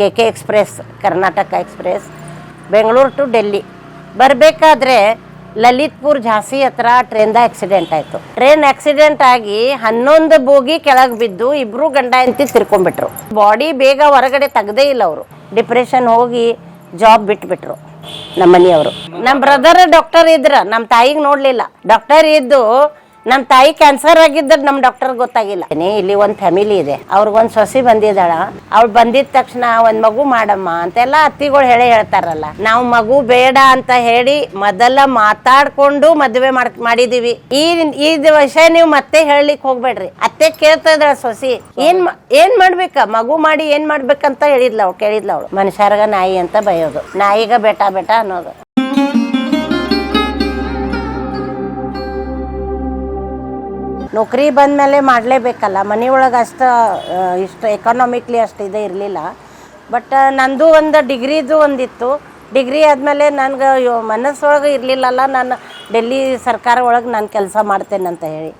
K K express Karnataka express Bengaluru to Delhi ಬರಬೇಕಾದ್ರೆ ಲಲಿತ್ಪುರ್ ಝಾನ್ಸಿ ಹತ್ರ ಟ್ರೈನ್ದ ಆಕ್ಸಿಡೆಂಟ್ ಆಯಿತು. ಟ್ರೈನ್ ಆಕ್ಸಿಡೆಂಟ್ ಆಗಿ ಹನ್ನೊಂದು ಬೋಗಿ ಕೆಳಗೆ ಬಿದ್ದು ಇಬ್ಬರು ಗಂಡ ಎಂತಿ ತಿರ್ಕೊಂಡ್ಬಿಟ್ರು. ಬಾಡಿ ಬೇಗ ಹೊರಗಡೆ ತೆಗ್ದೇ ಇಲ್ಲ ಅವರು. ಡಿಪ್ರೆಷನ್ ಹೋಗಿ ಜಾಬ್ ಬಿಟ್ಬಿಟ್ರು ನಮ್ಮ ಮನೆಯವರು ನಮ್ಮ ಬ್ರದರ್ ಡಾಕ್ಟರ್ ಇದ್ರ ನಮ್ಮ ತಾಯಿಗೆ ನೋಡಲಿಲ್ಲ. ಡಾಕ್ಟರ್ ಇದ್ದು ನಮ್ಮ ತಾಯಿ ಕ್ಯಾನ್ಸರ್ ಆಗಿದ್ದ ನಮ್ಮ ಡಾಕ್ಟರ್ ಗೊತ್ತಾಗಿಲ್ಲ. ಇಲ್ಲಿ ಒಂದು ಫ್ಯಾಮಿಲಿ ಇದೆ. ಅವ್ರಿಗೊಂದು ಸೊಸಿ ಬಂದಿದ್ದಾಳ. ಅವ್ಳು ಬಂದಿದ ತಕ್ಷಣ ಒಂದು ಮಗು ಮಾಡಮ್ಮ ಅಂತೆಲ್ಲ ಅತ್ತಿಗಳು ಹೇಳಿ ಹೇಳ್ತಾರಲ್ಲ. ನಾವು ಮಗು ಬೇಡ ಅಂತ ಹೇಳಿ ಮೊದಲ ಮಾತಾಡ್ಕೊಂಡು ಮದುವೆ ಮಾಡ್, ಮಾಡಿದೀವಿ. ಈ ಈ ವಿಷಯ ನೀವು ಮತ್ತೆ ಹೇಳಲಿಕ್ಕೆ ಹೋಗ್ಬೇಡ್ರಿ. ಅತ್ತೆ ಕೇಳ್ತಾ ಇದ್ದಾಳ ಸೊಸಿ, ಏನ್ ಏನ್ ಮಾಡ್ಬೇಕ? ಮಗು ಮಾಡಿ ಏನ್ ಮಾಡ್ಬೇಕಂತ ಹೇಳಿದ್ಲ ಅವ್ಳು, ಕೇಳಿದ್ಲ ಅವಳು. ಮನುಷ್ಯರ್ಗ ನಾಯಿ ಅಂತ ಬಯೋದು. ನಾಯಿಗ ಬೇಟ ಬೇಟ ಅನ್ನೋದು. ನೌಕರಿ ಬಂದಮೇಲೆ ಮಾಡಲೇಬೇಕಲ್ಲ. ಮನೆಯೊಳಗೆ ಅಷ್ಟು ಇಷ್ಟು ಎಕನಾಮಿಕ್ಲಿ ಅಷ್ಟು ಇದೇ ಇರಲಿಲ್ಲ. ಬಟ್ ನಂದು ಒಂದು ಡಿಗ್ರಿದು ಒಂದಿತ್ತು. ಡಿಗ್ರಿ ಆದಮೇಲೆ ನನಗೆ ಮನಸ್ಸೊಳಗೆ ಇರಲಿಲ್ಲಲ್ಲ, ನಾನು ಡೆಲ್ಲಿ ಸರ್ಕಾರ ಒಳಗೆ ನಾನು ಕೆಲಸ ಮಾಡ್ತೇನೆ ಅಂತ ಹೇಳಿ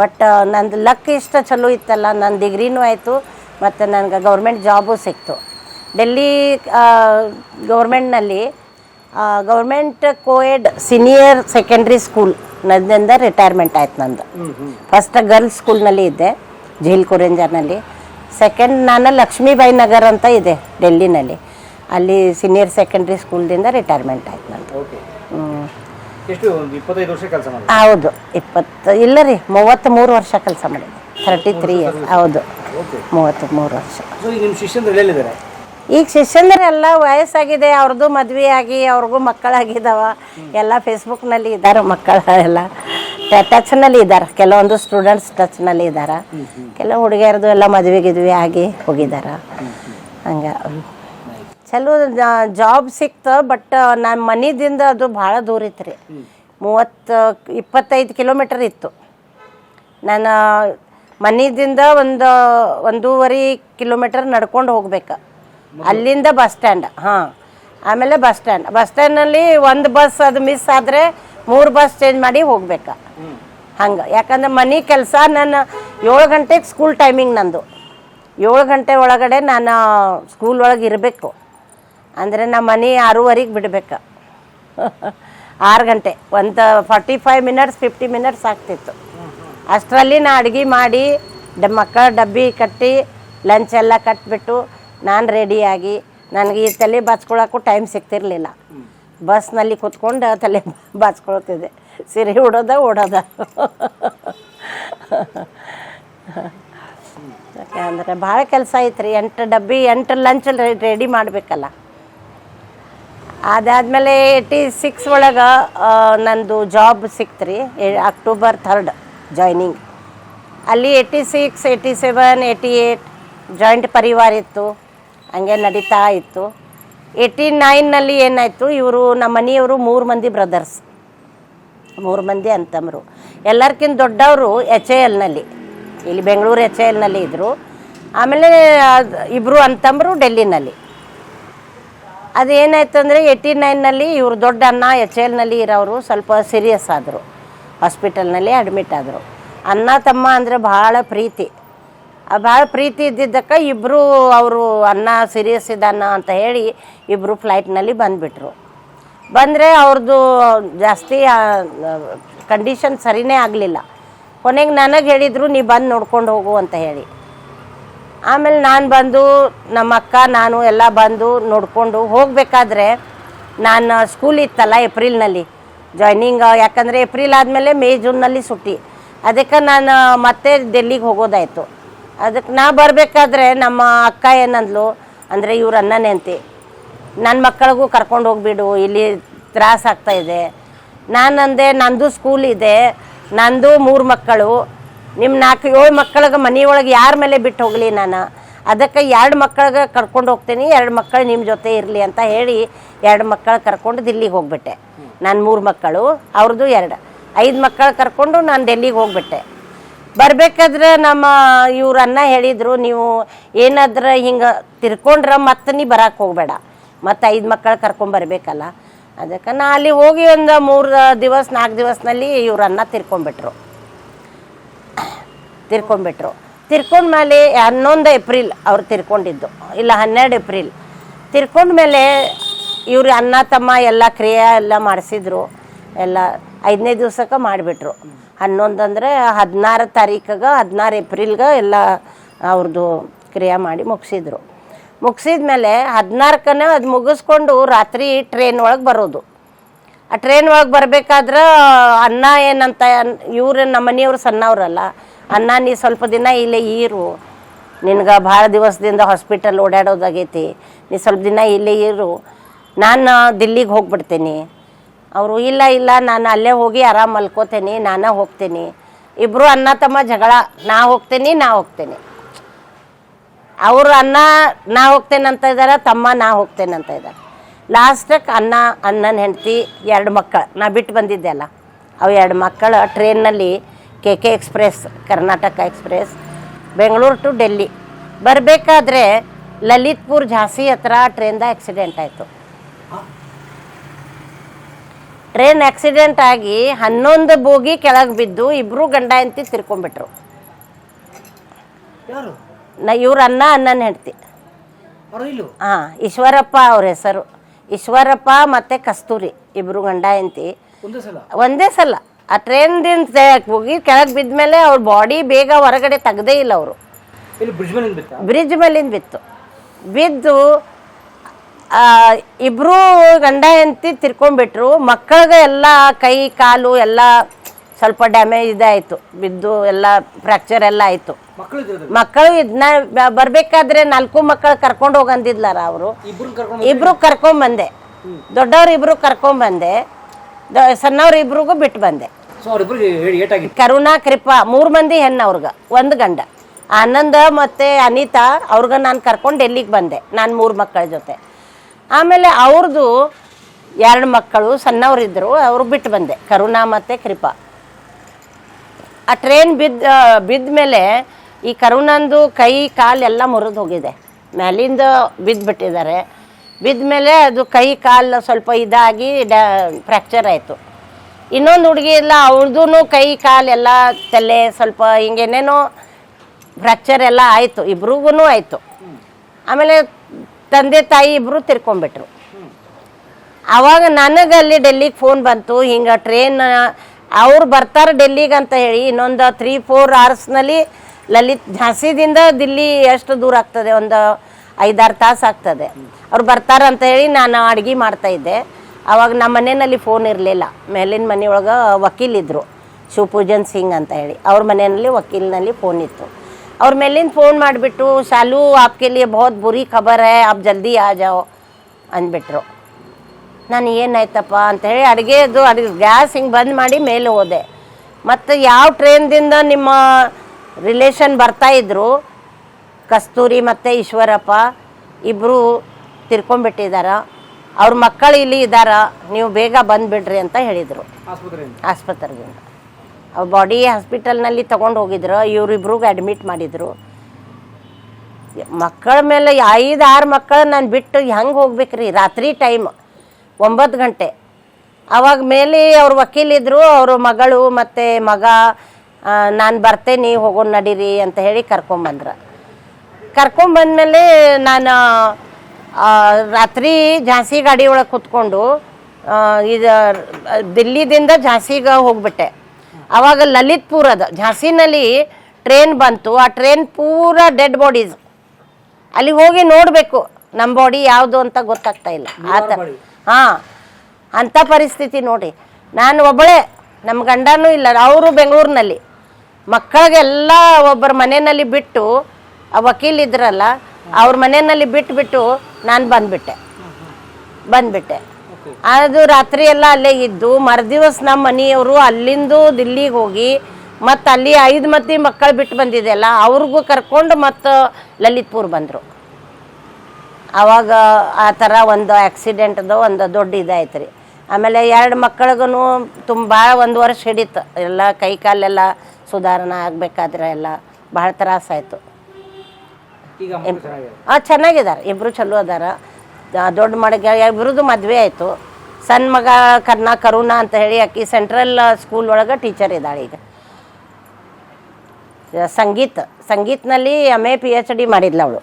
ಬಟ್ ನಂದು ಲಕ್ ಇಷ್ಟು ಚಲೋ ಇತ್ತಲ್ಲ ನನ್ನ ಡಿಗ್ರಿನೂ ಆಯಿತು, ಮತ್ತು ನನಗೆ ಗೌರ್ಮೆಂಟ್ ಜಾಬು ಸಿಕ್ತು. Delhi ಗೌರ್ಮೆಂಟ್ನಲ್ಲಿ government co-ed senior secondary school ನನ್ನಿಂದ ರಿಟೈರ್ಮೆಂಟ್ ಆಯ್ತು ನಂದು. ಫಸ್ಟ್ ಗರ್ಲ್ಸ್ ಸ್ಕೂಲ್ನಲ್ಲಿ ಇದ್ದೆ ಜೈಲ್ ಕುರೆಂಜರ್ನಲ್ಲಿ ಸೆಕೆಂಡ್ ನಾನು ಲಕ್ಷ್ಮೀಬಾಯಿ ನಗರ್ ಅಂತ ಇದೆ ಡೆಲ್ಲಿನಲ್ಲಿ ಅಲ್ಲಿ ಸೀನಿಯರ್ ಸೆಕೆಂಡ್ರಿ ಸ್ಕೂಲ್ದಿಂದ ರಿಟೈರ್ಮೆಂಟ್ ಆಯ್ತು ನಂದು. ಹೌದು ಇಪ್ಪತ್ತು ಇಲ್ಲ ರೀ ಮೂವತ್ತ್ಮೂರು ವರ್ಷ ಕೆಲಸ ಮಾಡಿದೆ ತರ್ಟಿ ತ್ರೀ ಇಯರ್ಸ್ ಹೌದು. ಮೂವತ್ತ್ ಮೂರು ವರ್ಷ. ಈಗ ಶಿಷ್ಯಂದ್ರೆಲ್ಲ ವಯಸ್ಸಾಗಿದೆ ಅವ್ರದ್ದು ಮದುವೆ ಆಗಿ ಅವ್ರಿಗೂ ಮಕ್ಕಳಾಗಿದ್ದಾವ ಎಲ್ಲ ಫೇಸ್ಬುಕ್ನಲ್ಲಿ ಇದ್ದಾರೆ ಮಕ್ಕಳ ಎಲ್ಲ. ಟಚ್ನಲ್ಲಿ ಇದ್ದಾರೆ ಕೆಲವೊಂದು ಸ್ಟೂಡೆಂಟ್ಸ್ ಟಚ್ನಲ್ಲಿ ಇದ್ದಾರೆ ಕೆಲವು ಹುಡುಗಿಯರದು ಎಲ್ಲ ಮದುವೆ ಗಿದ್ವಿ ಆಗಿ ಹೋಗಿದ್ದಾರೆ ಹಂಗೆ. ಚಲೋ ಜಾಬ್ ಸಿಕ್ತು ಬಟ್ ನಮ್ಮ ಮನೆಯಿಂದ ಅದು ಭಾಳ ದೂರ ಇತ್ತು ರೀ. ಮೂವತ್ತು, ಇಪ್ಪತ್ತೈದು ಕಿಲೋಮೀಟರ್ ಇತ್ತು. ನಾನು ಮನೆಯಿಂದ ಒಂದು, ಒಂದೂವರೆ ಕಿಲೋಮೀಟರ್ ನಡ್ಕೊಂಡು ಹೋಗ್ಬೇಕು. ಅಲ್ಲಿಂದ ಬಸ್ ಸ್ಟ್ಯಾಂಡ್ ಹಾಂ. ಆಮೇಲೆ ಬಸ್ ಸ್ಟ್ಯಾಂಡ್. ಬಸ್ ಸ್ಟ್ಯಾಂಡಲ್ಲಿ ಒಂದು ಬಸ್ ಅದು ಮಿಸ್ ಆದರೆ ಮೂರು ಬಸ್ ಚೇಂಜ್ ಮಾಡಿ ಹೋಗ್ಬೇಕು? ಹಂಗೆ. ಯಾಕಂದ್ರೆ ಮನೆ ಕೆಲಸ ನಾನು ಏಳು ಗಂಟೆಗೆ ಸ್ಕೂಲ್ ಟೈಮಿಂಗ್ ನಂದು. ಏಳು ಗಂಟೆ ಒಳಗಡೆ ನಾನು ಸ್ಕೂಲ್ ಒಳಗೆ ಇರಬೇಕು. ಅಂದರೆ ನಮ್ಮ ಮನೆ ಆರೂವರೆಗೆ ಬಿಡಬೇಕು? ಆರು ಗಂಟೆ. ಒಂದು forty five minutes fifty minutes ಆಗ್ತಿತ್ತು. ಅಷ್ಟರಲ್ಲಿ ನಾ ಅಡುಗೆ ಮಾಡಿ ಡ ಮಕ್ಕಳ ಡಬ್ಬಿ ಕಟ್ಟಿ ಲಂಚ್ ಎಲ್ಲ ಕಟ್ಬಿಟ್ಟು ನಾನು ರೆಡಿಯಾಗಿ ನನಗೆ ಈ ತಲೆ ಬಾಚ್ಕೊಳಕ್ಕೂ ಟೈಮ್ ಸಿಗ್ತಿರಲಿಲ್ಲ. ಬಸ್ನಲ್ಲಿ ಕುತ್ಕೊಂಡು ತಲೆ ಬಾಚ್ಕೊಳ್ತಿದ್ದೆ. ಸೀರೆ ಉಡೋದ ಓಡೋದ ಅಂದರೆ ಭಾಳ ಕೆಲಸ ಐತ್ರಿ, ಎಂಟು ಡಬ್ಬಿ, ಎಂಟು ಲಂಚ್ ರೆಡಿ ಮಾಡಬೇಕಲ್ಲ. ಅದಾದಮೇಲೆ ಏಯ್ಟಿ ಸಿಕ್ಸ್ ಒಳಗೆ ನಂದು ಜಾಬ್ ಸಿಕ್ತು ರೀ ಅಕ್ಟೋಬರ್ ಥರ್ಡ್ ಜಾಯ್ನಿಂಗ್ ಅಲ್ಲಿ eighty six eighty seven eighty eight joint ಪರಿವಾರ ಇತ್ತು. ಹಂಗೆ ನಡೀತಾ ಇತ್ತು. ಏಯ್ಟಿ ನೈನ್ನಲ್ಲಿ ಏನಾಯಿತು, ಇವರು ನಮ್ಮ ಮನೆಯವರು ಮೂರು ಮಂದಿ ಬ್ರದರ್ಸ್ ಮೂರು ಮಂದಿ ಅಂತಮರು ಎಲ್ಲರ್ಕಿಂತ ದೊಡ್ಡವರು ಎಚ್ ಎ ಎಲ್ನಲ್ಲಿ ಇಲ್ಲಿ ಬೆಂಗಳೂರು ಎಚ್ ಎ ಎಲ್ನಲ್ಲಿ ಇದ್ದರು ಆಮೇಲೆ ಇಬ್ಬರು ಅಂತಂಬರು ಡೆಲ್ಲಿನಲ್ಲಿ. ಅದೇನಾಯ್ತು ಅಂದರೆ ಏಯ್ಟಿ ನೈನ್ನಲ್ಲಿ ಇವರು ದೊಡ್ಡ ಅಣ್ಣ ಎಚ್ ಎಲ್ನಲ್ಲಿ ಇರೋರು ಸ್ವಲ್ಪ ಸೀರಿಯಸ್ ಆದರು. ಹಾಸ್ಪಿಟಲ್ನಲ್ಲಿ ಅಡ್ಮಿಟ್ ಆದರು. ಅಣ್ಣ ತಮ್ಮ ಅಂದರೆ ಭಾಳ ಪ್ರೀತಿ. ಭಾಳ ಪ್ರೀತಿ ಇದ್ದಿದ್ದಕ್ಕೆ ಇಬ್ಬರು ಅವರು ಅನ್ನ ಸೀರಿಯಸ್ ಇದ್ದಾನ ಅಂತ ಹೇಳಿ ಇಬ್ಬರು ಫ್ಲೈಟ್ನಲ್ಲಿ ಬಂದುಬಿಟ್ರು. ಬಂದರೆ ಅವ್ರದ್ದು ಜಾಸ್ತಿ ಕಂಡೀಷನ್ ಸರಿನೇ ಆಗಲಿಲ್ಲ. ಕೊನೆಗೆ ನನಗೆ ಹೇಳಿದರು, ನೀ ಬಂದು ನೋಡ್ಕೊಂಡು ಹೋಗು ಅಂತ ಹೇಳಿ. ಆಮೇಲೆ ನಾನು ಬಂದು ನಮ್ಮ ಅಕ್ಕ, ನಾನು ಎಲ್ಲ ಬಂದು ನೋಡಿಕೊಂಡು ಹೋಗಬೇಕಾದ್ರೆ ನಾನು ಸ್ಕೂಲ್ ಇತ್ತಲ್ಲ ಏಪ್ರಿಲ್ನಲ್ಲಿ. ಜಾಯ್ನಿಂಗ್ ಯಾಕಂದರೆ ಏಪ್ರಿಲ್ ಆದಮೇಲೆ ಮೇ, ಜೂನ್ನಲ್ಲಿ ಸುಟ್ಟಿ. ಅದಕ್ಕೆ ನಾನು ಮತ್ತೆ ಡೆಲ್ಲಿಗೆ ಹೋಗೋದಾಯಿತು. ಅದಕ್ಕೆ ನಾ ಬರಬೇಕಾದ್ರೆ ನಮ್ಮ ಅಕ್ಕ ಏನಂದ್ಲು, ಅಂದರೆ ಇವ್ರ ಅಣ್ಣನೇ ಅಂತಿ. ನನ್ನ ಮಕ್ಕಳಿಗೂ ಕರ್ಕೊಂಡು ಹೋಗ್ಬಿಡು, ಇಲ್ಲಿ ತ್ರಾಸ ಆಗ್ತಾ ಇದೆ. ನಾನಂದೆ ನಂದು ಸ್ಕೂಲ್ ಇದೆ, ನಂದು ಮೂರು ಮಕ್ಕಳು. ನಿಮ್ಮ ನಾಲ್ಕು ಏಳು ಮಕ್ಕಳಿಗೆ ಮನೆಯೊಳಗೆ ಯಾರ ಮೇಲೆ ಬಿಟ್ಟು ಹೋಗಲಿ ನಾನು? ಅದಕ್ಕೆ ಎರಡು ಮಕ್ಕಳಿಗೆ ಕರ್ಕೊಂಡು ಹೋಗ್ತೀನಿ, ಎರಡು ಮಕ್ಕಳು ನಿಮ್ಮ ಜೊತೆ ಇರಲಿ ಅಂತ ಹೇಳಿ ಎರಡು ಮಕ್ಕಳು ಕರ್ಕೊಂಡು ದಿಲ್ಲಿಗೆ ಹೋಗ್ಬಿಟ್ಟೆ. ನಾನು ಮೂರು ಮಕ್ಕಳು ಅವ್ರದ್ದು ಎರಡು. ಐದು ಮಕ್ಕಳು ಕರ್ಕೊಂಡು ನಾನು ಡೆಲ್ಲಿಗೆ ಹೋಗ್ಬಿಟ್ಟೆ. ಬರ್ಬೇಕಾದ್ರೆ ನಮ್ಮ ಇವ್ರ ಅನ್ನ ಹೇಳಿದ್ರು, ನೀವು ಏನಾದ್ರ ಹಿಂಗ ತಿರ್ಕೊಂಡ್ರೆ ಮತ್ತೆ ನೀ ಬರಕ್ಕೆ ಹೋಗಬೇಡ. ಮತ್ತೆ ಐದು ಮಕ್ಕಳು ಕರ್ಕೊಂಬರ್ಬೇಕಲ್ಲ ಅದಕ್ಕೆ ನಾ ಅಲ್ಲಿ ಹೋಗಿ ಒಂದು ಮೂರು ದಿವಸ ನಾಲ್ಕು ದಿವಸನಲ್ಲಿ ಇವ್ರ ಅನ್ನ ತಿರ್ಕೊಂಡ್ಬಿಟ್ರು. ತಿರ್ಕೊಂಬಿಟ್ರು ತಿರ್ಕೊಂಡ್ಮೇಲೆ ಹನ್ನೊಂದು ಏಪ್ರಿಲ್ ಅವ್ರು ತಿರ್ಕೊಂಡಿದ್ದು. ಇಲ್ಲ, ಹನ್ನೆರಡು ಏಪ್ರಿಲ್. ತಿರ್ಕೊಂಡ್ಮೇಲೆ ಇವ್ರ ಅಣ್ಣ ತಮ್ಮ ಎಲ್ಲ ಕ್ರಿಯೆ ಎಲ್ಲ ಮಾಡಿಸಿದ್ರು. ಎಲ್ಲ ಐದನೇ ದಿವ್ಸಕ್ಕೆ ಮಾಡಿಬಿಟ್ರು. ಹನ್ನೊಂದು ಅಂದರೆ ಹದಿನಾರು ತಾರೀಕಿಗೆ, ಹದಿನಾರು ಏಪ್ರಿಲ್ಗೆ ಎಲ್ಲ ಅವ್ರದ್ದು ಕ್ರಿಯೆ ಮಾಡಿ ಮುಗಿಸಿದ್ರು. ಮುಗಿಸಿದ್ಮೇಲೆ ಹದಿನಾಲ್ಕನೇ ಅದು ಮುಗಿಸ್ಕೊಂಡು ರಾತ್ರಿ ಟ್ರೈನ್ ಒಳಗೆ ಬರೋದು. ಆ ಟ್ರೈನ್ ಒಳಗೆ ಬರಬೇಕಾದ್ರೆ ಅನ್ನ ಏನಂತ, ಇವ್ರು ನಮ್ಮ ಮನೆಯವ್ರು ಸಣ್ಣವ್ರಲ್ಲ ಅನ್ನ ನೀ ಸ್ವಲ್ಪ ದಿನ ಇಲ್ಲೇ ಇರು. ನಿನ್ಗೆ ಭಾಳ ದಿವಸದಿಂದ ಹಾಸ್ಪಿಟಲ್ ಓಡಾಡೋದಾಗೈತಿ. ನೀ ಸ್ವಲ್ಪ ದಿನ ಇಲ್ಲೇ ಇರು. ನಾನು ದಿಲ್ಲಿಗೆ ಹೋಗ್ಬಿಡ್ತೀನಿ. ಅವರು, ಇಲ್ಲ ಇಲ್ಲ, ನಾನು ಅಲ್ಲೇ ಹೋಗಿ ಆರಾಮ್ ಮಲ್ಕೋತೇನೆ, ನಾನೇ ಹೋಗ್ತೀನಿ. ಇಬ್ಬರು ಅಣ್ಣ, ತಮ್ಮ ಜಗಳ, ನಾ ಹೋಗ್ತೀನಿ, ನಾ ಹೋಗ್ತೇನೆ. ಅವರು ಅನ್ನ ನಾ ಹೋಗ್ತೇನೆ ಅಂತ ಇದ್ದಾರೆ ತಮ್ಮ ನಾ ಹೋಗ್ತೇನೆ ಅಂತ ಇದ್ದಾರೆ ಲಾಸ್ಟಕ್ಕೆ ಅನ್ನ ಅನ್ನನ ಹೆಂಡತಿ, ಎರಡು ಮಕ್ಕಳು. ನಾ ಬಿಟ್ಟು ಬಂದಿದ್ದೆ ಅಲ್ಲ. ಅವು ಎರಡು ಮಕ್ಕಳು, ಟ್ರೈನ್ನಲ್ಲಿ K K express, Karnataka express, Bengaluru to Delhi. ಬರಬೇಕಾದ್ರೆ ಲಲಿತ್ಪುರ್, ಝಾನ್ಸಿ ಹತ್ರ ಟ್ರೈನ್ದ ಆಕ್ಸಿಡೆಂಟ್ ಆಯಿತು. ಟ್ರೈನ್ ಆಕ್ಸಿಡೆಂಟ್ ಆಗಿ ಹನ್ನೊಂದು ಬೋಗಿ ಕೆಳಗೆ ಬಿದ್ದು ಇಬ್ಬರು ಗಂಡ ಹೆಂಡತಿ ತಿರ್ಕೊಂಡ್ಬಿಟ್ರು. ನ ಇವ್ರ ಅನ್ನ ಅನ್ನನ ಹೆಂಡತಿ. ಹಾಂ ಈಶ್ವರಪ್ಪ ಅವ್ರ ಹೆಸರು. ಈಶ್ವರಪ್ಪ ಮತ್ತು ಕಸ್ತೂರಿ ಇಬ್ಬರು ಗಂಡ ಹೆಂಡತಿ. ಒಂದೇ ಸಲ? ಆ ಟ್ರೈನ್ದಿಂದ ಹೋಗಿ ಕೆಳಗೆ ಬಿದ್ಮೇಲೆ ಅವ್ರ ಬಾಡಿ ಬೇಗ ಹೊರಗಡೆ ತೆಗ್ದೇ ಇಲ್ಲ ಅವರು. ಮೇಲೆ ಬ್ರಿಡ್ಜ್ ಮೇಲಿಂದ ಬಿತ್ತು. ಬಿದ್ದು ಇಬ್ಬರು ಗಂಡ ಹೆಂಡತಿ ತಿರ್ಕೊಂಡ್ಬಿಟ್ರು. ಮಕ್ಕಳಿಗೆ ಎಲ್ಲ ಕೈ ಕಾಲು ಎಲ್ಲ ಸ್ವಲ್ಪ ಡ್ಯಾಮೇಜ್ ಇದಾಯಿತು ಬಿದ್ದು ಎಲ್ಲ ಫ್ರ್ಯಾಕ್ಚರ್ ಎಲ್ಲ ಆಯಿತು. ಮಕ್ಕಳು ಇದನ್ನ ಬರಬೇಕಾದ್ರೆ ನಾಲ್ಕು ಮಕ್ಕಳು ಕರ್ಕೊಂಡು ಹೋಗಂದಿದ್ಲಾರ ಅವರು. ಇಬ್ರು ಕರ್ಕೊಂಡು ಇಬ್ರು ಕರ್ಕೊಂಬಂದೆ ದೊಡ್ಡವ್ರು ಇಬ್ರು ಕರ್ಕೊಂಬಂದೆ ದ- ಸಣ್ಣವ್ರು ಇಬ್ರಿಗೂ ಬಿಟ್ಟು ಬಂದೆ. ಕರುಣಾ ಕೃಪಾ ಮೂರು ಮಂದಿ ಹೆಣ್ಣು ಅವ್ರಿಗೆ ಒಂದು ಗಂಡ. ಆನಂದ ಮತ್ತೆ ಅನಿತಾ ಅವ್ರಿಗೆ ನಾನು ಕರ್ಕೊಂಡು ಡೆಲ್ಲಿಗೆ ಬಂದೆ ನಾನು ಮೂರು ಮಕ್ಕಳ ಜೊತೆ. ಆಮೇಲೆ ಅವ್ರದ್ದು ಎರಡು ಮಕ್ಕಳು ಸಣ್ಣವರಿದ್ದರು ಅವರು ಬಿಟ್ಟು ಬಂದೆ. ಕರುಣಾ ಮತ್ತು ಕೃಪಾ. ಆ ಟ್ರೈನ್ ಬಿದ್ದ ಬಿದ್ದ ಮೇಲೆ ಈ ಕರುಣಂದು ಕೈ, ಕಾಲು ಎಲ್ಲ ಮುರಿದು ಹೋಗಿದೆ. ಮ್ಯಾಲಿಂದ ಬಿದ್ದುಬಿಟ್ಟಿದ್ದಾರೆ ಬಿದ್ದ ಮೇಲೆ ಅದು ಕೈ, ಕಾಲು ಸ್ವಲ್ಪ ಇದಾಗಿ ಡ್ಯಾ ಫ್ರ್ಯಾಕ್ಚರ್ ಆಯಿತು. ಇನ್ನೊಂದು ಹುಡುಗಿ ಇಲ್ಲ ಅವ್ರದ್ದು ಕೈ, ಕಾಲು ಎಲ್ಲ ತಲೆ ಸ್ವಲ್ಪ ಹಿಂಗೇನೇನೋ ಫ್ರ್ಯಾಕ್ಚರ್ ಎಲ್ಲ ಆಯಿತು. ಇಬ್ರಿಗೂ ಆಯಿತು. ಆಮೇಲೆ ತಂದೆ ತಾಯಿ ಇಬ್ಬರು ತಿರ್ಕೊಂಡ್ಬಿಟ್ರು. ಅವಾಗ ನನಗೆ ಅಲ್ಲಿ ಡೆಲ್ಲಿಗೆ ಫೋನ್ ಬಂತು, ಹಿಂಗೆ ಟ್ರೈನ್ ಅವ್ರು ಬರ್ತಾರೆ ಡೆಲ್ಲಿಗೆ ಅಂತ ಹೇಳಿ, ಇನ್ನೊಂದು ತ್ರೀ ಫೋರ್ ಅವರ್ಸ್ನಲ್ಲಿ ಲಲಿತ್ ಝಾನ್ಸಿದಿಂದ ದಿಲ್ಲಿ ಎಷ್ಟು ದೂರ ಆಗ್ತದೆ, ಒಂದು ಐದಾರು ತಾಸು ಆಗ್ತದೆ. ಅವ್ರು ಬರ್ತಾರೆ ಅಂತ ಹೇಳಿ ನಾನು ಅಡುಗೆ ಮಾಡ್ತಾಯಿದ್ದೆ ಅವಾಗ ನಮ್ಮ ಮನೆಯಲ್ಲಿ ಫೋನ್ ಇರಲಿಲ್ಲ. ಮೇಲಿನ ಮನೆಯೊಳಗೆ ವಕೀಲಿದ್ರು ಶಿವಪೂಜನ್ ಸಿಂಗ್ ಅಂತ ಹೇಳಿ. ಅವ್ರ ಮನೆಯಲ್ಲಿ ವಕೀಲ್ನಲ್ಲಿ ಫೋನ್ ಇತ್ತು. ಅವ್ರ ಮೇಲಿಂದ ಫೋನ್ ಮಾಡಿಬಿಟ್ಟು ಶಾಲು ಆಪ್ಕೆ ಲಿಯೆ ಬಹುತ್ ಬುರಿ ಖಬರ್ ಹೈ ಆಪ್ ಜಲ್ದಿ ಆ ಜಾओ ಅಂದ್ಬಿಟ್ರು. ನಾನು ಏನಾಯ್ತಪ್ಪ ಅಂತ ಹೇಳಿ ಅಡುಗೆದು ಅಡುಗೆ ಗ್ಯಾಸ್ ಹಿಂಗೆ ಬಂದ್ ಮಾಡಿ ಮೇಲೆ ಹೋದೆ. ಮತ್ತು ಯಾವ ಟ್ರೈನ್ದಿಂದ ನಿಮ್ಮ ರಿಲೇಷನ್ ಬರ್ತಾ ಇದ್ರು ಕಸ್ತೂರಿ ಮತ್ತು ಈಶ್ವರಪ್ಪ ಇಬ್ಬರು ತಿರ್ಕೊಂಡ್ಬಿಟ್ಟಿದಾರ. ಅವ್ರ ಮಕ್ಕಳು ಇಲ್ಲಿ ಇದ್ದಾರ ನೀವು ಬೇಗ ಬಂದುಬಿಡ್ರಿ ಅಂತ ಹೇಳಿದರು. ಆಸ್ಪತ್ರೆಯಿಂದ. ಬಾಡಿ ಹಾಸ್ಪಿಟಲ್ನಲ್ಲಿ ತೊಗೊಂಡು ಹೋಗಿದ್ರು. ಇವರಿಬ್ರಿಗೆ ಅಡ್ಮಿಟ್ ಮಾಡಿದರು. ಮಕ್ಕಳ ಮೇಲೆ ಐದು ಆರು ಮಕ್ಕಳು ನಾನು ಬಿಟ್ಟು ಹೆಂಗೆ ಹೋಗ್ಬೇಕ್ರಿ? ರಾತ್ರಿ ಟೈಮ್ ಒಂಬತ್ತು ಗಂಟೆ. ಅವಾಗ ಮೇಲೆ ಅವ್ರ ವಕೀಲಿದ್ರು ಅವರು ಮಗಳು ಮತ್ತು ಮಗ ನಾನು ಬರ್ತೇನೆ ಹೋಗೋಣ ನಡೀರಿ ಅಂತ ಹೇಳಿ ಕರ್ಕೊಂಬಂದ್ರು ಕರ್ಕೊಂಬಂದ್ಮೇಲೆ ನಾನು ರಾತ್ರಿ ಝಾನ್ಸಿ ಗಾಡಿ ಒಳಗೆ ಕೂತ್ಕೊಂಡು ಇದು, ದಿಲ್ಲಿದಿಂದ ಝಾನ್ಸಿಗೆ ಹೋಗ್ಬಿಟ್ಟೆ. ಅವಾಗ ಲಲಿತ್ಪುರ್ ಅದು. ಝಾನ್ಸಿನಲ್ಲಿ ಟ್ರೈನ್ ಬಂತು. ಆ ಟ್ರೈನ್ ಪೂರ ಡೆಡ್ ಬಾಡೀಸ್ ಅಲ್ಲಿ ಹೋಗಿ ನೋಡಬೇಕು ನಮ್ಮ ಬಾಡಿ ಯಾವುದು ಅಂತ ಗೊತ್ತಾಗ್ತಾ ಇಲ್ಲ. ಆ ಥರ ಹಾಂ ಅಂಥ ಪರಿಸ್ಥಿತಿ ನೋಡಿ. ನಾನು ಒಬ್ಬಳೇ ನಮ್ಮ ಗಂಡನೂ ಇಲ್ಲ. ಅವರು ಬೆಂಗಳೂರಿನಲ್ಲಿ. ಮಕ್ಕಳಿಗೆಲ್ಲ ಒಬ್ಬರ ಮನೆಯಲ್ಲಿ ಬಿಟ್ಟು ಆ ವಕೀಲಿದ್ರಲ್ಲ ಅವ್ರ ಮನೆಯಲ್ಲಿ ಬಿಟ್ಟುಬಿಟ್ಟು ನಾನು ಬಂದ್ಬಿಟ್ಟೆ. ಬಂದ್ಬಿಟ್ಟೆ. ಅದು ರಾತ್ರಿ ಎಲ್ಲ ಅಲ್ಲೇ ಇದ್ದು ಮರುದಿವಸ ನಮ್ಮ ಮನೆಯವರು ಅಲ್ಲಿಂದು ದಿಲ್ಲಿಗೆ ಹೋಗಿ ಮತ್ತು ಅಲ್ಲಿ ಐದು ಮಂದಿ ಮಕ್ಕಳು ಬಿಟ್ಟು ಬಂದಿದೆಯಲ್ಲ ಅವ್ರಿಗೂ ಕರ್ಕೊಂಡು ಮತ್ತು ಲಲಿತ್ಪುರ್ ಬಂದರು. ಆವಾಗ ಆ ಥರ ಒಂದು ಆಕ್ಸಿಡೆಂಟ್ದು ಒಂದು ದೊಡ್ಡ ಇದಾಯ್ತು ರೀ ಆಮೇಲೆ ಎರಡು ಮಕ್ಕಳಿಗೂ ತುಂಬ ಒಂದು ವರ್ಷ ಹಿಡಿತು. ಎಲ್ಲ ಕೈ ಕಾಲೆಲ್ಲ ಸುಧಾರಣೆ ಆಗಬೇಕಾದ್ರೆ ಎಲ್ಲ ಭಾಳ ತ್ರಾಸಾಯಿತು ಹಾಂ ಚೆನ್ನಾಗಿದ್ದಾರೆ ಇಬ್ಬರು ಚಲೋ ಅದಾರ. ದೊಡ್ಡ ಮಡಗ ಇಬ್ಬರದ್ದು ಮದುವೆ ಆಯಿತು. ಸಣ್ಣ ಮಗ ಕರ್ನಾ ಕರುಣಾ ಅಂತ ಹೇಳಿ ಆಕಿ ಸೆಂಟ್ರಲ್ ಸ್ಕೂಲ್ ಒಳಗೆ ಟೀಚರ್ ಇದ್ದಾಳೆ ಈಗ. ಸಂಗೀತ ಸಂಗೀತನಲ್ಲಿ M A P H D ಮಾಡಿದ್ಲು ಅವಳು.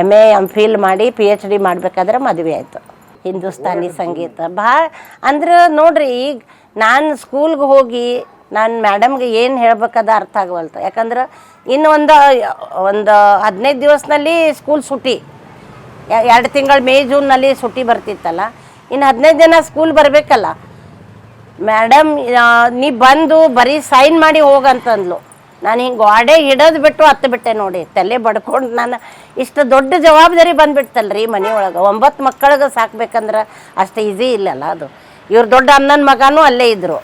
ಎಂ ಎ ಎಂ ಫಿಲ್ ಮಾಡಿ ಪಿ ಎಚ್ ಡಿ ಮಾಡಬೇಕಾದ್ರೆ ಮದುವೆ ಆಯಿತು. ಹಿಂದೂಸ್ತಾನಿ ಸಂಗೀತ. ಭಾಳ ಅಂದ್ರೆ ನೋಡ್ರಿ ಈಗ ನಾನು ಸ್ಕೂಲ್ಗೆ ಹೋಗಿ ನಾನು ಮೇಡಮ್ಗೆ ಏನು ಹೇಳ್ಬೇಕದ ಅರ್ಥ ಆಗವಲ್ತು ಯಾಕಂದ್ರೆ ಇನ್ನೊಂದು ಒಂದು ಒಂದು ಹದಿನೈದು ದಿವಸದಲ್ಲಿ ಸ್ಕೂಲ್ ಸುಟಿ. ಎರಡು ತಿಂಗಳು ಮೇ, ಜೂನ್ನಲ್ಲಿ ಸುಟ್ಟಿ ಬರ್ತಿತ್ತಲ್ಲ. ಇನ್ನು ಹದಿನೈದು ದಿನ ಸ್ಕೂಲ್ ಬರಬೇಕಲ್ಲ. ಮೇಡಮ್ ನೀ ಬಂದು ಬರೀ ಸೈನ್ ಮಾಡಿ ಹೋಗಂತಂದ್ಲು. ನಾನು ಹಿಂಗೆ ಗೋಡೆ ಇಡೋದು ಬಿಟ್ಟು ಹತ್ತು ಬಿಟ್ಟೆ ನೋಡಿ. ತಲೆ ಬಡ್ಕೊಂಡು ನಾನು ಇಷ್ಟು ದೊಡ್ಡ ಜವಾಬ್ದಾರಿ ಬಂದುಬಿಡ್ತಲ್ರಿ ಮನೆಯೊಳಗೆ. ಒಂಬತ್ತು ಮಕ್ಕಳಿಗೆ ಸಾಕ್ಬೇಕಂದ್ರೆ ಅಷ್ಟು ಈಸಿ ಇಲ್ಲಲ್ಲ ಅದು. ಇವ್ರು ದೊಡ್ಡ ಅಣ್ಣನ ಮಗನೂ ಅಲ್ಲೇ ಇದ್ದರು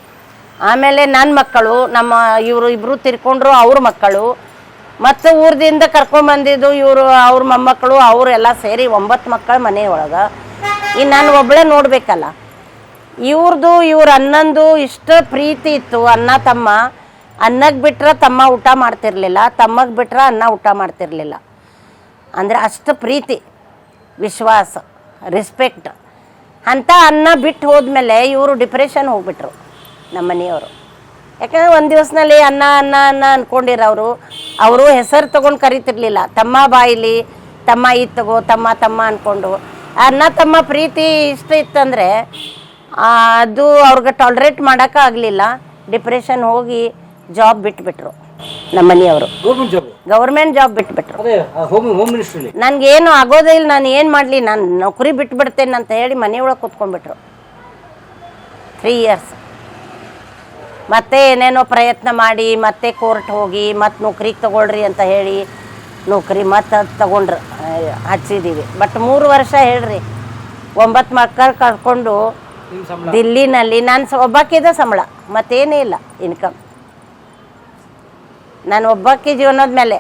ಆಮೇಲೆ ನನ್ನ ಮಕ್ಕಳು, ನಮ್ಮ ಇವರು ಇಬ್ಬರು ತಿರ್ಕೊಂಡ್ರು ಅವ್ರ ಮಕ್ಕಳು. ಮತ್ತು ಊರದಿಂದ ಕರ್ಕೊಂಬಂದಿದ್ದು ಇವರು, ಅವ್ರ ಮೊಮ್ಮಕ್ಕಳು ಅವರೆಲ್ಲ ಸೇರಿ ಒಂಬತ್ತು ಮಕ್ಕಳು ಮನೆಯೊಳಗೆ. ಇನ್ನು ನಾನು ಒಬ್ಬಳೇ ನೋಡಬೇಕಲ್ಲ. ಇವ್ರದ್ದು ಇವ್ರ ಅನ್ನಂದು ಇಷ್ಟ ಪ್ರೀತಿ ಇತ್ತು ಅನ್ನ ತಮ್ಮ. ಅನ್ನಕ್ಕೆ ಬಿಟ್ರೆ ತಮ್ಮ ಊಟ ಮಾಡ್ತಿರ್ಲಿಲ್ಲ, ತಮ್ಮಗೆ ಬಿಟ್ರೆ ಅನ್ನ ಊಟ ಮಾಡ್ತಿರ್ಲಿಲ್ಲ. ಅಂದರೆ ಅಷ್ಟು ಪ್ರೀತಿ, ವಿಶ್ವಾಸ ರೆಸ್ಪೆಕ್ಟ್ ಅಂಥ ಅನ್ನ ಬಿಟ್ಟು ಹೋದ್ಮೇಲೆ ಇವರು ಡಿಪ್ರೆಷನ್ ಹೋಗ್ಬಿಟ್ರು ನಮ್ಮ ಮನೆಯವರು ಯಾಕಂದ್ರೆ ಒಂದು ದಿವಸನಲ್ಲಿ ಅನ್ನ ಅನ್ನ ಅನ್ನ ಅನ್ಕೊಂಡಿರ ಅವರು. ಹೆಸರು ತಗೊಂಡು ಕರಿತಿರ್ಲಿಲ್ಲ. ತಮ್ಮ ಬಾಯಿಲಿ ತಮ್ಮ ಇದು ತಗೋ ತಮ್ಮ ತಮ್ಮ ಅನ್ಕೊಂಡು. ಅನ್ನ ತಮ್ಮ ಪ್ರೀತಿ ಇಷ್ಟ ಇತ್ತಂದರೆ ಅದು ಅವ್ರಿಗೆ ಟಾಲ್ರೇಟ್ ಮಾಡೋಕ್ಕಾಗಲಿಲ್ಲ ಡಿಪ್ರೆಷನ್ ಹೋಗಿ ಜಾಬ್ ಬಿಟ್ಬಿಟ್ರು ನಮ್ಮ ಮನೆಯವರು. ಗೌರ್ಮೆಂಟ್ ಜಾಬ್ ಬಿಟ್ಬಿಟ್ರು. ನನಗೇನು ಆಗೋದೇ ಇಲ್ಲ ನಾನು ಏನು ಮಾಡಲಿ ನಾನು ನೌಕರಿ ಬಿಟ್ಬಿಡ್ತೇನೆ ಅಂತ ಹೇಳಿ ಮನೆಯೊಳಗೆ ಕೂತ್ಕೊಂಡ್ಬಿಟ್ರು. ತ್ರೀ ಇಯರ್ಸ್ ಮತ್ತೆ ಏನೇನೋ ಪ್ರಯತ್ನ ಮಾಡಿ ಮತ್ತೆ ಕೋರ್ಟ್ ಹೋಗಿ ಮತ್ತೆ ನೌಕರಿಗೆ ತಗೊಳ್ರಿ ಅಂತ ಹೇಳಿ ನೌಕರಿ ಮತ್ತೆ ಅದು ತಗೊಂಡ್ರು ಹಚ್ಚಿದ್ದೀವಿ ಬಟ್ ಮೂರು ವರ್ಷ ಹೇಳ್ರಿ ಒಂಬತ್ತು ಮಕ್ಕಳು ಕರ್ಕೊಂಡು ದಿಲ್ಲಿನಲ್ಲಿ ನಾನು ಒಬ್ಬಾಕಿದ ಸಂಬಳ ಮತ್ತೇನೇ ಇಲ್ಲ ಇನ್ಕಮ್ ನಾನು ಒಬ್ಬಾಕಿ ಜೀವನದ ಮೇಲೆ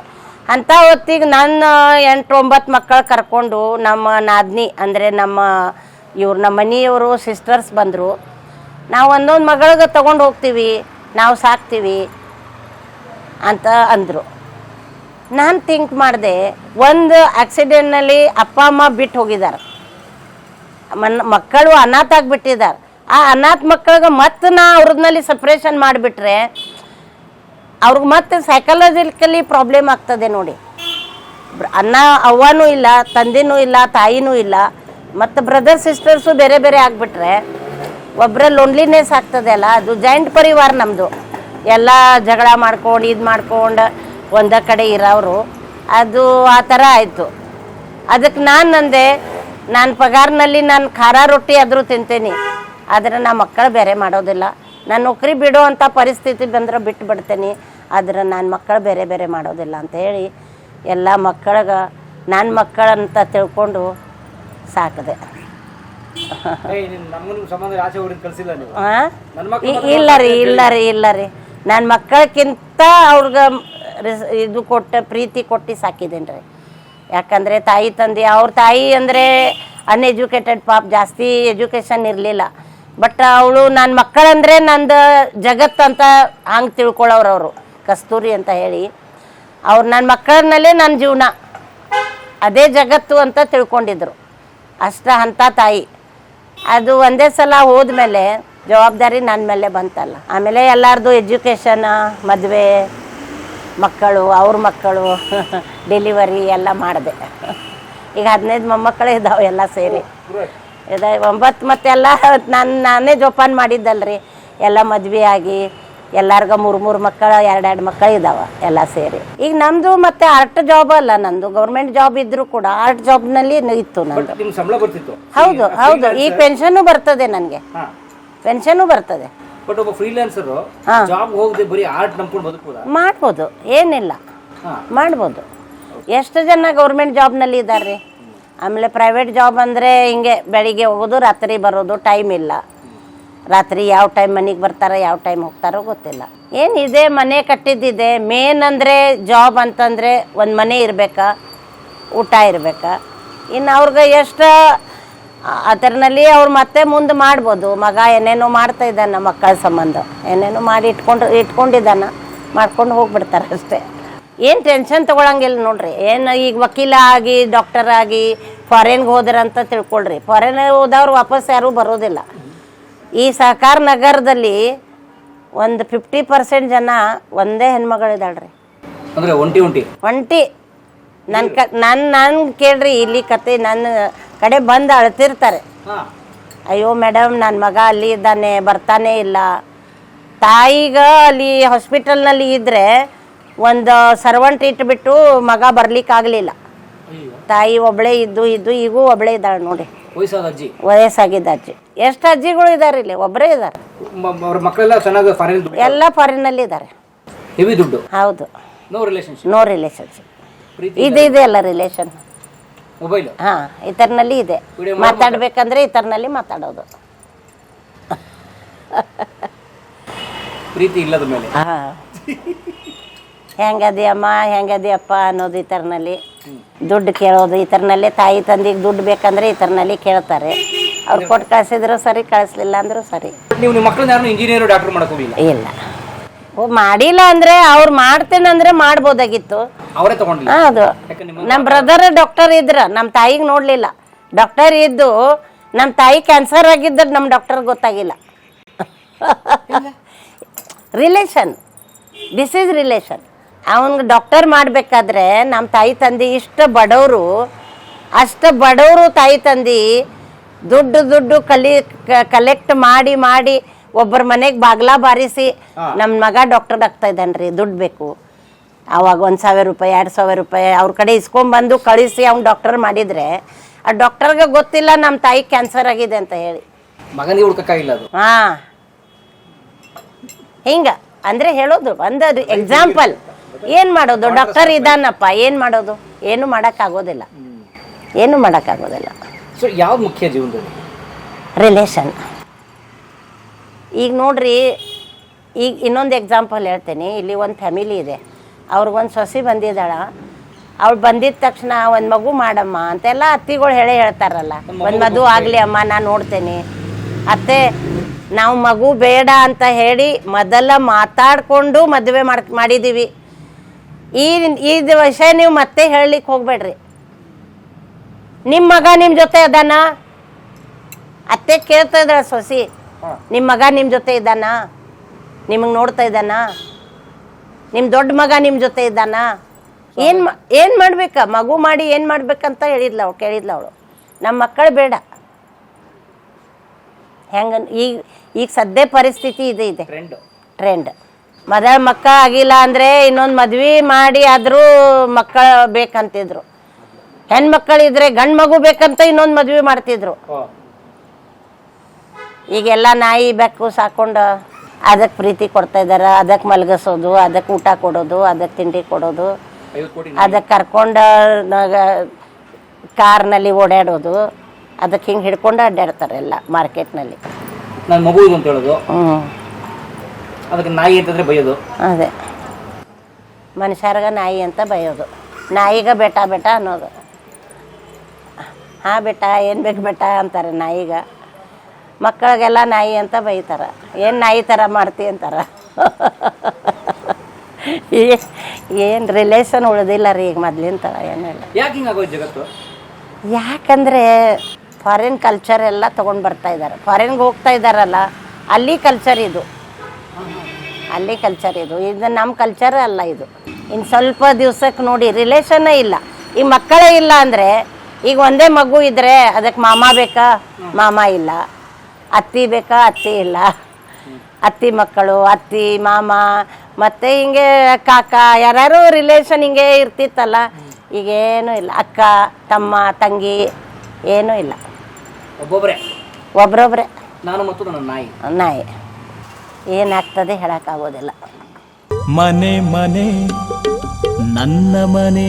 ಅಂಥ ಹೊತ್ತಿಗೆ ನನ್ನ ಎಂಟು ಒಂಬತ್ತು ಮಕ್ಕಳು ಕರ್ಕೊಂಡು ನಮ್ಮ ನಾದ್ನಿ ಅಂದರೆ ನಮ್ಮ ಇವ್ರು ನಮ್ಮ ಮನೆಯವರು ಸಿಸ್ಟರ್ಸ್ ಬಂದರು. ನಾವು ಒಂದೊಂದು ಮಗಳಿಗೆ ತಗೊಂಡು ಹೋಗ್ತೀವಿ, ನಾವು ಸಾಕ್ತೀವಿ ಅಂತ ಅಂದರು. ನಾನು ಥಿಂಕ್ ಮಾಡಿದೆ, ಒಂದು ಆಕ್ಸಿಡೆಂಟ್ನಲ್ಲಿ ಅಪ್ಪ, ಅಮ್ಮ ಬಿಟ್ಟು ಹೋಗಿದ್ದಾರೆ ಮನ್, ಮಕ್ಕಳು ಅನಾಥ ಆಗಿಬಿಟ್ಟಿದ್ದಾರೆ ಆ ಅನಾಥ ಮಕ್ಕಳಿಗೆ ಮತ್ತೆ ನಾ ಅವ್ರದ್ನಲ್ಲಿ ಸಪ್ರೇಷನ್ ಮಾಡಿಬಿಟ್ರೆ, ಅವ್ರಿಗೆ ಮತ್ತೆ ಸೈಕಲಾಜಿಕಲಿ ಪ್ರಾಬ್ಲಮ್ ಆಗ್ತದೆ ನೋಡಿ. ಅನ್ನ ಅವ್ವನೂ ಇಲ್ಲ, ತಂದೆನೂ ಇಲ್ಲ, ತಾಯಿನೂ ಇಲ್ಲ, ಮತ್ತು ಬ್ರದರ್ ಸಿಸ್ಟರ್ಸು ಬೇರೆ ಬೇರೆ ಆಗಿಬಿಟ್ರೆ ಒಬ್ಬರ ಲೋನ್ಲಿನೆಸ್ ಆಗ್ತದೆ ಅಲ್ಲ, ಅದು ಜಾಯಿಂಟ್ ಪರಿವಾರ ನಮ್ಮದು ಎಲ್ಲ ಜಗಳ ಮಾಡ್ಕೊಂಡು, ಇದು ಮಾಡ್ಕೊಂಡು ಒಂದ ಕಡೆ ಇರೋರು ಅದು ಆ ಥರ ಆಯಿತು. ಅದಕ್ಕೆ ನಾನು ಅಂದೆ ನಾನು ಪಗಾರ್ನಲ್ಲಿ ನಾನು ಖಾರ ರೊಟ್ಟಿ ಆದರೂ ತಿಂತೇನೆ, ಆದರೆ ನಾ ಮಕ್ಕಳು ಬೇರೆ ಮಾಡೋದಿಲ್ಲ. ನಾನು ನೌಕರಿ ಬಿಡೋ ಅಂಥ ಪರಿಸ್ಥಿತಿ ಬಂದ್ರೆ ಬಿಟ್ಟು ಬಿಡ್ತೇನೆ, ಆದರೆ ನಾನು ಮಕ್ಕಳು ಬೇರೆ ಬೇರೆ ಮಾಡೋದಿಲ್ಲ ಅಂತ ಹೇಳಿ ಎಲ್ಲ ಮಕ್ಕಳಿಗೆ ನನ್ನ ಮಕ್ಕಳಂತ ತಿಳ್ಕೊಂಡು ಸಾಕಿದೆ. ಇಲ್ಲ ರೀ ಇಲ್ಲ ರೀ ಇಲ್ಲ ರೀ. ನನ್ನ ಮಕ್ಕಳಕ್ಕಿಂತ ಅವ್ರಿಗೆ ಇದು ಕೊಟ್ಟ ಪ್ರೀತಿ ಕೊಟ್ಟು ಸಾಕಿದ್ದೇನೆ ರೀ. ಯಾಕಂದರೆ ತಾಯಿ ತಂದೆ ಅವ್ರ ತಾಯಿ ಅಂದರೆ ಅನ್ಎಜುಕೇಟೆಡ್ ಪಾಪ್ ಜಾಸ್ತಿ ಎಜುಕೇಷನ್ ಇರಲಿಲ್ಲ. ಬಟ್ ಅವಳು ನನ್ನ ಮಕ್ಕಳಂದರೆ ನಂದು ಜಗತ್ತಂತ ಹಂಗೆ ತಿಳ್ಕೊಳ್ಳೋರು ಅವರು ಕಸ್ತೂರಿ ಅಂತ ಹೇಳಿ. ಅವ್ರು ನನ್ನ ಮಕ್ಕಳನ್ನಲ್ಲೇ ನನ್ನ ಜೀವನ. ಅದೇ ಜಗತ್ತು ಅಂತ ತಿಳ್ಕೊಂಡಿದ್ರು. ಅಷ್ಟ ಅಂತ ತಾಯಿ. ಅದು ಒಂದೇ ಸಲ ಹೋದ್ಮೇಲೆ ಜವಾಬ್ದಾರಿ ನನ್ನ ಮೇಲೆ ಬಂತಲ್ಲ. ಆಮೇಲೆ ಎಲ್ಲರದು ಎಜುಕೇಷನ್, ಮದುವೆ, ಮಕ್ಕಳು, ಅವ್ರ ಮಕ್ಕಳು, ಡೆಲಿವರಿ ಎಲ್ಲ ಮಾಡಿದೆ. ಈಗ ಹದಿನೈದು ಮೊಮ್ಮಕ್ಕಳೇ ಇದ್ದಾವೆ ಎಲ್ಲ ಸೇರಿ. ಇದೆ ಒಂಬತ್ತು ಮತ್ತೆಲ್ಲ, ನಾನು, ನಾನೇ ಜೋಪಾನ ಮಾಡಿದ್ದಲ್ರಿ. ಎಲ್ಲ ಮದುವೆ ಆಗಿ ಎಲ್ಲಾರ್ಗ ಮೂರು ಮೂರು ಮಕ್ಕಳು ಎರಡೆರಡು ಮಕ್ಕಳು ಇದಾವೆ ಎಲ್ಲ ಸೇರಿ. ಈಗ ನಮ್ಮದು ಮತ್ತೆ ಆರ್ಟ್ ಜಾಬ್ ಅಲ್ಲ ನಂದು. ಗೌರ್ಮೆಂಟ್ ಜಾಬ್ ಇದ್ರೂ ಕೂಡ ಆರ್ಟ್ ಜಾಬ್ನಲ್ಲಿ ಇತ್ತು ನಂದು. ನಿಮ್ಗೆ ಸಂಬಳ ಬರ್ತಿತ್ತು. ಹೌದು ಹೌದು. ಈ ಪೆನ್ಷನ್ ಬರ್ತದೆ ನನಗೆ. ಪೆನ್ಷನು ಬರ್ತದೆ. ಬಟ್ ಒಬ್ಬ ಫ್ರೀಲಾನ್ಸರು ಜಾಬ್ ಹೋಗದೆ ಬರೀ ಆರ್ಟ್ ನಂಬ್ಕೊಂಡು ಬದುಕುವುದಾ ಮಾಡ್ಬೋದು. ಏನಿಲ್ಲ. ಮಾಡ್ಬೋದು. ಎಷ್ಟು ಜನ ಗೌರ್ಮೆಂಟ್ ಜಾಬ್ನಲ್ಲಿ ಇದ್ದಾರೆ ಆಮೇಲೆ ಪ್ರೈವೇಟ್ ಜಾಬ್ ಅಂದರೆ ಹಿಂಗೆ ಬೆಳಿಗ್ಗೆ ಹೋಗೋದು ರಾತ್ರಿ ಬರೋದು ಟೈಮ್ ಇಲ್ಲ. ರಾತ್ರಿ ಯಾವ ಟೈಮ್ ಮನೆಗೆ ಬರ್ತಾರೋ ಯಾವ ಟೈಮ್ ಹೋಗ್ತಾರೋ ಗೊತ್ತಿಲ್ಲ. ಏನಿದೆ ಮನೆ ಕಟ್ಟಿದ್ದಿದೆ ಮೇನ್ ಅಂದರೆ ಜಾಬ್ ಅಂತಂದರೆ ಒಂದು ಮನೆ ಇರಬೇಕಾ? ಊಟ ಇರಬೇಕಾ? ಇನ್ನು ಅವ್ರಿಗೆ ಎಷ್ಟು ಅದರಲ್ಲಿ ಅವ್ರು ಮತ್ತೆ ಮುಂದೆ ಮಾಡ್ಬೋದು. ಮಗ ಏನೇನೋ ಮಾಡ್ತಾ ಇದ್ದಾನ ಮಕ್ಕಳ ಸಂಬಂಧ. ಏನೇನೋ ಮಾಡಿ ಇಟ್ಕೊಂಡು, ಇಟ್ಕೊಂಡಿದ್ದಾನ. ಮಾಡ್ಕೊಂಡು ಹೋಗ್ಬಿಡ್ತಾರೆ ಅಷ್ಟೇ. ಏನು ಟೆನ್ಷನ್ ತೊಗೊಳಂಗಿಲ್ಲ ನೋಡ್ರಿ. ಏನು ಈಗ ವಕೀಲ ಆಗಿ ಡಾಕ್ಟರ್ ಆಗಿ ಫಾರಿನ್ಗೆ ಹೋದ್ರಂತ ತಿಳ್ಕೊಳ್ರಿ. ಫಾರಿನ್ ಹೋದವ್ರು ವಾಪಸ್ ಯಾರೂ ಬರೋದಿಲ್ಲ. ಈ ಸಹಕಾರ ನಗರದಲ್ಲಿ ಒಂದು ಫಿಫ್ಟಿ ಪರ್ಸೆಂಟ್ ಜನ ಒಂದೇ ಹೆಣ್ಮಗಳಿದ್ದಾಳ್ರಿ. ಅಂದ್ರೆ ಒಂಟಿ ಒಂಟಿ? ಒಂಟಿ. ನನ್ನ ಕ ನನ್ನ ನಾನು ಕೇಳ್ರಿ ಇಲ್ಲಿ ಕತೆ ನನ್ನ ಕಡೆ ಬಂದು ಅಳ್ತಿರ್ತಾರೆ. ಅಯ್ಯೋ ಮೇಡಮ್ ನನ್ನ ಮಗ ಅಲ್ಲಿ ಇದ್ದಾನೆ ಬರ್ತಾನೆ ಇಲ್ಲ. ತಾಯಿಗ ಅಲ್ಲಿ ಹಾಸ್ಪಿಟಲ್ನಲ್ಲಿ ಇದ್ದರೆ ಒಂದು ಸರ್ವಂಟ್ ಇಟ್ಬಿಟ್ಟು ಮಗ ಬರ್ಲಿಕ್ಕಾಗಲಿಲ್ಲ ತಾಯಿ ಒಬ್ಬಳೇ ಇದ್ದು ಇದ್ದು ಈಗೂ ಒಬ್ಬಳೇ ಇದ್ದಾಳೆ ನೋಡಿ. ವಯಸ್ಸಾಗಿದ್ದ ಅಜ್ಜಿ. ಎಷ್ಟು ಅಜ್ಜಿಗಳು ಇದ್ದಾರೆ ಇಲ್ಲಿ? ಒಬ್ಬರೇ ಇದ್ದಾರೆ ಎಲ್ಲ ಮ- ಅವ್ರ ಮಕ್ಕಳೆಲ್ಲ ಚೆನ್ನಾಗಿ ಫಾರಿನ್ ದುಡ್ಡು ಎಲ್ಲ ಫಾರಿನಲ್ಲಿ ಇದ್ದಾರೆ ಹೆವಿ ದುಡ್ಡು? ಹೌದು. ನೋ ರಿಲೇಶನ್ಶಿಪ್ ನೋ ಪ್ರೀತಿ ಇದು ಇದೆ ಅಲ್ಲ ರಿಲೇಶನ್ ಮೊಬೈಲ್ ಹಾಂ ಇತರ್ನಲ್ಲಿ ಇದೆ. Video ಮಾತಾಡ್ಬೇಕಂದ್ರೆ ಇತರ್ನಲ್ಲಿ ಮಾತಾಡೋದು. ಪ್ರೀತಿ ಇಲ್ಲದ ಮೇಲೆ? ಹಾಂ. ಹೆಂಗದಿಯಮ್ಮ ಹೆಂಗದಿಯಪ್ಪ ಅನ್ನೋದು ಇತರ್ನಲ್ಲಿ. ದುಡ್ಡು ಕೇಳೋದು ಇತರ್ನಲ್ಲೇ ತಾಯಿ ತಂದಿಗೆ ದುಡ್ಡು ಬೇಕಂದ್ರೆ ಇತರ್ನಲ್ಲಿ ಕೇಳ್ತಾರೆ. ಅವ್ರು ಕೊಟ್ಟು ಕಳ್ಸಿದ್ರು ಸರಿ ಕಳಿಸ್ಲಿಲ್ಲ ಅಂದ್ರೂ ಸರಿ. ನೀವು ನಿಮ್ಮ ಮಕ್ಕಳನ್ನ ಯಾರು ಇಂಜಿನಿಯರ್ ಡಾಕ್ಟರ್ ಮಾಡಕ್ ಹೋಗಿಲ್ಲ ಇಲ್ಲ. ಓ ಮಾಡಿಲ್ಲ ಅಂದ್ರೆ ಅವ್ರು ಮಾಡ್ತೇನೆ ಅಂದ್ರೆ ಮಾಡ್ಬೋದಾಗಿತ್ತು. ಅವರೇ ತಗೊಂಡಿಲ್ಲ? ಹಾಂ ಅದು. ಯಾಕೆ ನಿಮ್ಮ ನಮ್ಮ ಬ್ರದರ್ ಡಾಕ್ಟರ್ ಇದ್ರ ನಮ್ಮ ತಾಯಿಗೆ ನೋಡಲಿಲ್ಲ. ಡಾಕ್ಟರ್ ಇದ್ದು ನಮ್ಮ ತಾಯಿ ಕ್ಯಾನ್ಸರ್ ಆಗಿದ್ದ ನಮ್ಮ ಡಾಕ್ಟರ್ ಗೊತ್ತಾಗಿಲ್ಲ. ರಿಲೇಷನ್ ದಿಸ್ ಈಸ್ ರಿಲೇಷನ್ ಅವನಿಗೆ ಡಾಕ್ಟರ್ ಮಾಡಬೇಕಾದ್ರೆ ನಮ್ಮ ತಾಯಿ ತಂದೆ ಇಷ್ಟು ಬಡವರು ಅಷ್ಟು ಬಡವರು ತಾಯಿ ತಂದೆ ದುಡ್ಡು ದುಡ್ಡು ಕಲಿ ಕಲೆಕ್ಟ್ ಮಾಡಿ ಮಾಡಿ ಒಬ್ಬರ ಮನೆಗೆ ಬಾಗ್ಲಾ ಬಾರಿಸಿ ನಮ್ಮ ಮಗ ಡಾಕ್ಟರ್ ಆಗ್ತಾ ಇದ್ದಾನ್ರಿ ದುಡ್ಡು ಬೇಕು. ಅವಾಗ ಒಂದು ಸಾವಿರ ರೂಪಾಯಿ ಎರಡು ಸಾವಿರ ರೂಪಾಯಿ ಅವ್ರ ಕಡೆ ಇಸ್ಕೊಂಬಂದು ಕಳಿಸಿ ಅವ್ನು ಡಾಕ್ಟರ್ ಮಾಡಿದರೆ ಆ ಡಾಕ್ಟರ್ಗೆ ಗೊತ್ತಿಲ್ಲ ನಮ್ಮ ತಾಯಿ ಕ್ಯಾನ್ಸರ್ ಆಗಿದೆ ಅಂತ ಹೇಳಿ. ಮಗನಿಗೆ ಹುಡ್ಕಕ್ಕಾಗಿಲ್ಲ ಅದು. ಹಾಂ. ಹಿಂಗ ಅಂದರೆ ಹೇಳೋದು ಒಂದು ಎಕ್ಸಾಂಪಲ್ ಏನು ಮಾಡೋದು? ಡಾಕ್ಟರ್ ಇದ್ದಾನಪ್ಪ ಏನು ಮಾಡೋದು? ಏನು ಮಾಡೋಕ್ಕಾಗೋದಿಲ್ಲ. ಏನು ಮಾಡೋಕ್ಕಾಗೋದಿಲ್ಲ. ಸೊ ಯಾವ್ದು ಮುಖ್ಯ ಜೀವನದಲ್ಲಿ? ರಿಲೇಷನ್ ಈಗ ನೋಡ್ರಿ ಈಗ ಇನ್ನೊಂದು ಎಕ್ಸಾಂಪಲ್ ಹೇಳ್ತೀನಿ. ಇಲ್ಲಿ ಒಂದು ಫ್ಯಾಮಿಲಿ ಇದೆ. ಅವ್ರಿಗೊಂದು ಸೊಸೆ ಬಂದಿದ್ದಾಳ. ಅವ್ಳು ಬಂದಿದ ತಕ್ಷಣ ಒಂದು ಮಗು ಮಾಡಮ್ಮ ಅಂತೆಲ್ಲ ಅತ್ತಿಗಳು ಹೇಳೇ ಹೇಳ್ತಾರಲ್ಲ. ಒಂದು ಮದುವೆ ಆಗಲಿ ಅಮ್ಮ ನಾನು ನೋಡ್ತೇನೆ. ಅತ್ತೆ ನಾವು ಮಗು ಬೇಡ ಅಂತ ಹೇಳಿ ಮೊದಲ ಮಾತಾಡಿಕೊಂಡು ಮದುವೆ ಮಾಡ್ ಮಾಡಿದ್ದೀವಿ ಈ ಇದು ವಿಷಯ ನೀವು ಮತ್ತೆ ಹೇಳಲಿಕ್ಕೆ ಹೋಗ್ಬೇಡ್ರಿ. ನಿಮ್ಮ ಮಗ ನಿಮ್ಮ ಜೊತೆ ಅದಾನ ಅತ್ತೆ ಕೇಳ್ತಾ ಇದ್ದಾಳೆ ಸೊಸಿ. ನಿಮ್ಮ ಮಗ ನಿಮ್ಮ ಜೊತೆ ಇದ್ದಾನ? ನಿಮಗೆ ನೋಡ್ತಾ ಇದ್ದಾನ? ನಿಮ್ಮ ದೊಡ್ಡ ಮಗ ನಿಮ್ಮ ಜೊತೆ ಇದ್ದಾನ? ಏನು ಏನು ಮಾಡ್ಬೇಕ? ಮಗು ಮಾಡಿ ಏನು ಮಾಡ್ಬೇಕಂತ ಹೇಳಿದ್ಲ ಅವಳು ಕೇಳಿದ್ಲ ಅವಳು. ನಮ್ಮ ಮಕ್ಕಳು ಬೇಡ. ಹೆಂಗ ಈಗ ಈಗ ಸದ್ಯ ಪರಿಸ್ಥಿತಿ ಇದೆ ಇದೆ. ಟ್ರೆಂಡ್ ಟ್ರೆಂಡ್ ಮೊದಲ ಮಕ್ಕ ಆಗಿಲ್ಲ ಅಂದರೆ ಇನ್ನೊಂದು ಮದ್ವೆ ಮಾಡಿ ಆದರೂ ಮಕ್ಕಳು ಬೇಕಂತಿದ್ರು. ಹೆಣ್ಮಕ್ಳಿದ್ರೆ ಗಂಡ್ ಮಗು ಬೇಕಂತ ಇನ್ನೊಂದು ಮದ್ವೆ ಮಾಡ್ತಿದ್ರು. ಈಗೆಲ್ಲ ನಾಯಿ ಬೆಕ್ಕು ಸಾಕೊಂಡು ಅದಕ್ಕೆ ಪ್ರೀತಿ ಕೊಡ್ತಾ ಇದಾರ. ಅದಕ್ಕೆ ಮಲಗಿಸೋದು ಅದಕ್ಕೆ ಊಟ ಕೊಡೋದು ಅದಕ್ಕೆ ತಿಂಡಿ ಕೊಡೋದು. ಅದಕ್ಕೆ ಕರ್ಕೊಂಡು ಕಾರ್ನಲ್ಲಿ ಓಡಾಡೋದು. ಅದಕ್ಕೆ ಹಿಂಗೆ ಹಿಡ್ಕೊಂಡು ಅಡ್ಡಾಡ್ತಾರೆ ಎಲ್ಲ ಮಾರ್ಕೆಟ್ನಲ್ಲಿ. ನಾನು ಮಗು ಇದು ಅಂತ ಹೇಳೋದು. ಅದಕ್ಕೆ ನಾಯಿ ಅಂತಂದ್ರೆ ಬೈಯೋದು. ಅದೇ. ಮನುಷ್ಯರ್ಗ ನಾಯಿ ಅಂತ ಬಯೋದು. ನಾಯಿಗ ಬೆಟ ಬೆಟ ಅನ್ನೋದು. ಹಾಂ ಬೆಟ್ಟ ಏನು ಬೇಕು ಬೆಟ್ಟ ಅಂತಾರೆ ನಾಯಿಗ. ಮಕ್ಕಳಿಗೆಲ್ಲ ನಾಯಿ ಅಂತ ಬೈತಾರೆ. ಏನು ನಾಯಿ ಥರ ಮಾಡ್ತಿ ಅಂತಾರೆ. ಏನು ರಿಲೇಷನ್ ಉಳಿದಿಲ್ಲ ರೀ ಈಗ ಮೊದ್ಲಿನ ಥರ ಏನಿಲ್ಲ ಯಾಕಂದರೆ ಫಾರಿನ್ ಕಲ್ಚರ್ ಎಲ್ಲ ತೊಗೊಂಡು ಬರ್ತಾ ಇದ್ದಾರೆ ಫಾರಿನ್ಗೆ ಹೋಗ್ತಾ ಇದ್ದಾರಲ್ಲ ಅಲ್ಲಿ ಕಲ್ಚರ್ ಇದು. ಅಲ್ಲಿ ಕಲ್ಚರ್ ಇದು. ಇದು ನಮ್ಮ ಕಲ್ಚರ್ ಅಲ್ಲ ಇದು. ಇನ್ನು ಸ್ವಲ್ಪ ದಿವ್ಸಕ್ಕೆ ನೋಡಿ ರಿಲೇಷನ್ನೇ ಇಲ್ಲ. ಈ ಮಕ್ಕಳೇ ಇಲ್ಲ ಅಂದರೆ ಈಗ ಒಂದೇ ಮಗು ಇದ್ರೆ ಅದಕ್ಕೆ ಮಾಮ ಬೇಕಾ? ಮಾಮ ಇಲ್ಲ. ಅತ್ತಿ ಬೇಕಾ? ಅತ್ತಿ ಇಲ್ಲ. ಅತ್ತಿ ಮಕ್ಕಳು ಅತ್ತಿ ಮಾಮ ಮತ್ತೆ ಹಿಂಗೆ ಕಾಕ ಯಾರ್ಯಾರು ರಿಲೇಷನ್ ಹಿಂಗೆ ಇರ್ತಿತ್ತಲ್ಲ ಈಗೇನು ಇಲ್ಲ. ಅಕ್ಕ ತಮ್ಮ ತಂಗಿ ಏನೂ ಇಲ್ಲ. ಒಬ್ಬೊಬ್ಬರೇ ಒಬ್ರೊಬ್ರೆ. ನಾನು ಮತ್ತು ನನ್ನ ನಾಯಿ. ನಾಯಿ. ಏನಾಗ್ತದೆ ಹೇಳೋಕ್ಕಾಗೋದಿಲ್ಲ. ಮನೆ ಮನೆ ನನ್ನ ಮನೆ.